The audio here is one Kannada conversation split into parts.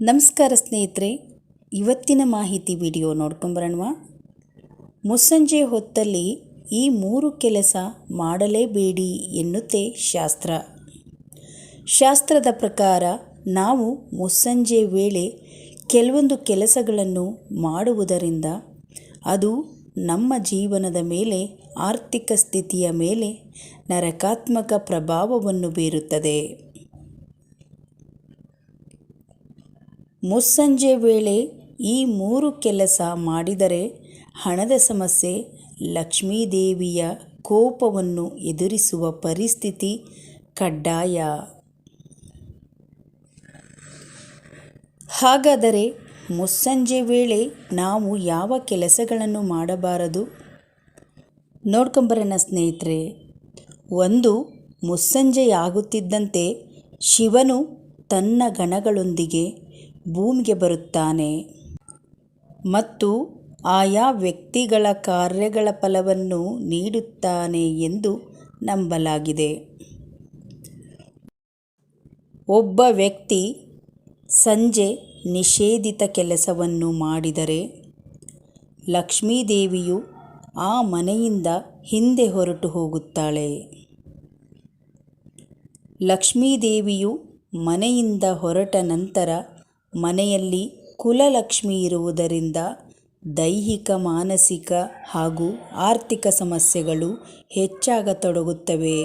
ನಮಸ್ಕಾರ ಸ್ನೇಹಿತರೆ, ಇವತ್ತಿನ ಮಾಹಿತಿ ವಿಡಿಯೋ ನೋಡ್ಕೊಂಬರೋಣವಾ ಮುಸ್ಸಂಜೆ ಹೊತ್ತಲ್ಲಿ ಈ ಮೂರು ಕೆಲಸ ಮಾಡಲೇಬೇಡಿ ಎನ್ನುತ್ತೆ ಶಾಸ್ತ್ರ. ಶಾಸ್ತ್ರದ ಪ್ರಕಾರ ನಾವು ಮುಸ್ಸಂಜೆ ವೇಳೆ ಕೆಲವೊಂದು ಕೆಲಸಗಳನ್ನು ಮಾಡುವುದರಿಂದ ಅದು ನಮ್ಮ ಜೀವನದ ಮೇಲೆ, ಆರ್ಥಿಕ ಸ್ಥಿತಿಯ ಮೇಲೆ ನರಕಾತ್ಮಕ ಪ್ರಭಾವವನ್ನು ಬೀರುತ್ತದೆ. ಮುಸ್ಸಂಜೆ ವೇಳೆ ಈ ಮೂರು ಕೆಲಸ ಮಾಡಿದರೆ ಹಣದ ಸಮಸ್ಯೆ, ಲಕ್ಷ್ಮೀದೇವಿಯ ಕೋಪವನ್ನು ಎದುರಿಸುವ ಪರಿಸ್ಥಿತಿ ಕಡ್ಡಾಯ. ಹಾಗಾದರೆ ಮುಸ್ಸಂಜೆ ವೇಳೆ ನಾವು ಯಾವ ಕೆಲಸಗಳನ್ನು ಮಾಡಬಾರದು? ನೋಡ್ಕೊಂಬರೋಣ ಸ್ನೇಹಿತರೆ, ಒಂದು ಮುಸ್ಸಂಜೆಯಾಗುತ್ತಿದ್ದಂತೆ ಶಿವನು ತನ್ನ ಗಣಗಳೊಂದಿಗೆ ಭೂಮಿಗೆ ಬರುತ್ತಾನೆ. ಮತ್ತು ಆಯಾ ವ್ಯಕ್ತಿಗಳ ಕಾರ್ಯಗಳ ಫಲವನ್ನು ನೀಡುತ್ತಾನೆ ಎಂದು ನಂಬಲಾಗಿದೆ. ಒಬ್ಬ ವ್ಯಕ್ತಿ ಸಂಜೆ ನಿಷೇಧಿತ ಕೆಲಸವನ್ನು ಮಾಡಿದರೆ ಲಕ್ಷ್ಮೀದೇವಿಯು ಆ ಮನೆಯಿಂದ ಹಿಂದೆ ಹೊರಟು ಹೋಗುತ್ತಾಳೆ. ಲಕ್ಷ್ಮೀದೇವಿಯು ಮನೆಯಿಂದ ಹೊರಟ ನಂತರ ಮನೆಯಲ್ಲಿ ಕುಲಲಕ್ಷ್ಮಿ ಇರುವುದರಿಂದ ದೈಹಿಕ, ಮಾನಸಿಕ ಹಾಗೂ ಆರ್ಥಿಕ ಸಮಸ್ಯೆಗಳು ಹೆಚ್ಚಾಗತೊಡಗುತ್ತವೆ.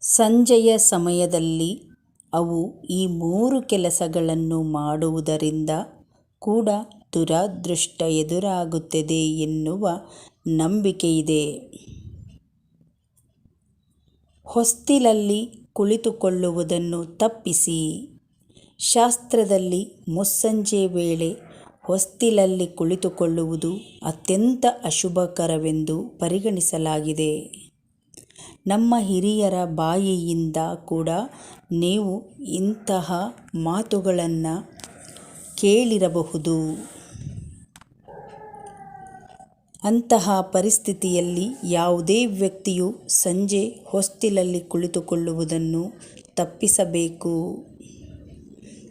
ಸಂಜೆಯ ಸಮಯದಲ್ಲಿ ಅವು ಈ ಮೂರು ಕೆಲಸಗಳನ್ನು ಮಾಡುವುದರಿಂದ ಕೂಡ ದುರಾದೃಷ್ಟ ಎದುರಾಗುತ್ತದೆ ಎನ್ನುವ ನಂಬಿಕೆಯಿದೆ. ಹೊಸ್ತಿಲಲ್ಲಿ ಕುಳಿತುಕೊಳ್ಳುವುದನ್ನು ತಪ್ಪಿಸಿ. ಶಾಸ್ತ್ರದಲ್ಲಿ ಮುಸ್ಸಂಜೆ ವೇಳೆ ಹೊಸ್ತಿಲಲ್ಲಿ ಕುಳಿತುಕೊಳ್ಳುವುದು ಅತ್ಯಂತ ಅಶುಭಕರವೆಂದು ಪರಿಗಣಿಸಲಾಗಿದೆ. ನಮ್ಮ ಹಿರಿಯರ ಬಾಯಿಯಿಂದ ಕೂಡ ನೀವು ಇಂತಹ ಮಾತುಗಳನ್ನು ಕೇಳಿರಬಹುದು. ಅಂತಹ ಪರಿಸ್ಥಿತಿಯಲ್ಲಿ ಯಾವುದೇ ವ್ಯಕ್ತಿಯು ಸಂಜೆ ಹೊಸ್ತಿಲಲ್ಲಿ ಕುಳಿತುಕೊಳ್ಳುವುದನ್ನು ತಪ್ಪಿಸಬೇಕು.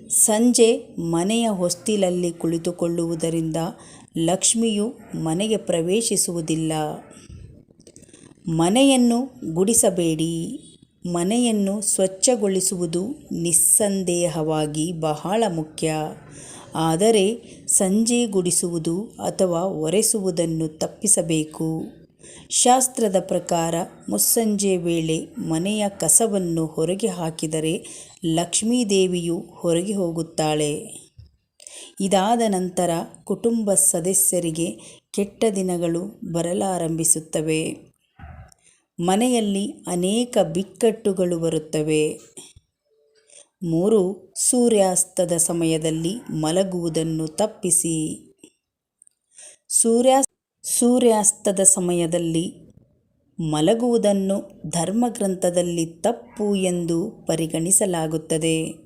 ಸಂಜೆ ಮನೆಯ ಹೊಸ್ತಿಲಲ್ಲಿ ಕುಳಿತುಕೊಳ್ಳುವುದರಿಂದ ಲಕ್ಷ್ಮಿಯು ಮನೆಗೆ ಪ್ರವೇಶಿಸುವುದಿಲ್ಲ. ಮನೆಯನ್ನು ಗುಡಿಸಬೇಡಿ. ಮನೆಯನ್ನು ಸ್ವಚ್ಛಗೊಳಿಸುವುದು ನಿಸ್ಸಂದೇಹವಾಗಿ ಬಹಳ ಮುಖ್ಯ. ಆದರೆ ಸಂಜೆ ಗುಡಿಸುವುದು ಅಥವಾ ಒರೆಸುವುದನ್ನು ತಪ್ಪಿಸಬೇಕು. ಶಾಸ್ತ್ರದ ಪ್ರಕಾರ ಮುಸ್ಸಂಜೆ ವೇಳೆ ಮನೆಯ ಕಸವನ್ನು ಹೊರಗೆ ಹಾಕಿದರೆ ಲಕ್ಷ್ಮೀದೇವಿಯು ಹೊರಗೆ ಹೋಗುತ್ತಾಳೆ. ಇದಾದ ನಂತರ ಕುಟುಂಬ ಸದಸ್ಯರಿಗೆ ಕೆಟ್ಟ ದಿನಗಳು ಬರಲಾರಂಭಿಸುತ್ತವೆ. ಮನೆಯಲ್ಲಿ ಅನೇಕ ಬಿಕ್ಕಟ್ಟುಗಳು ಬರುತ್ತವೆ. ಮೂರು ಸೂರ್ಯಾಸ್ತದ ಸಮಯದಲ್ಲಿ ಮಲಗುವುದನ್ನು ತಪ್ಪಿಸಿ. ಸೂರ್ಯಾಸ್ ಸೂರ್ಯಾಸ್ತದ ಸಮಯದಲ್ಲಿ ಮಲಗುವುದನ್ನು ಧರ್ಮಗ್ರಂಥದಲ್ಲಿ ತಪ್ಪು ಎಂದು ಪರಿಗಣಿಸಲಾಗುತ್ತದೆ.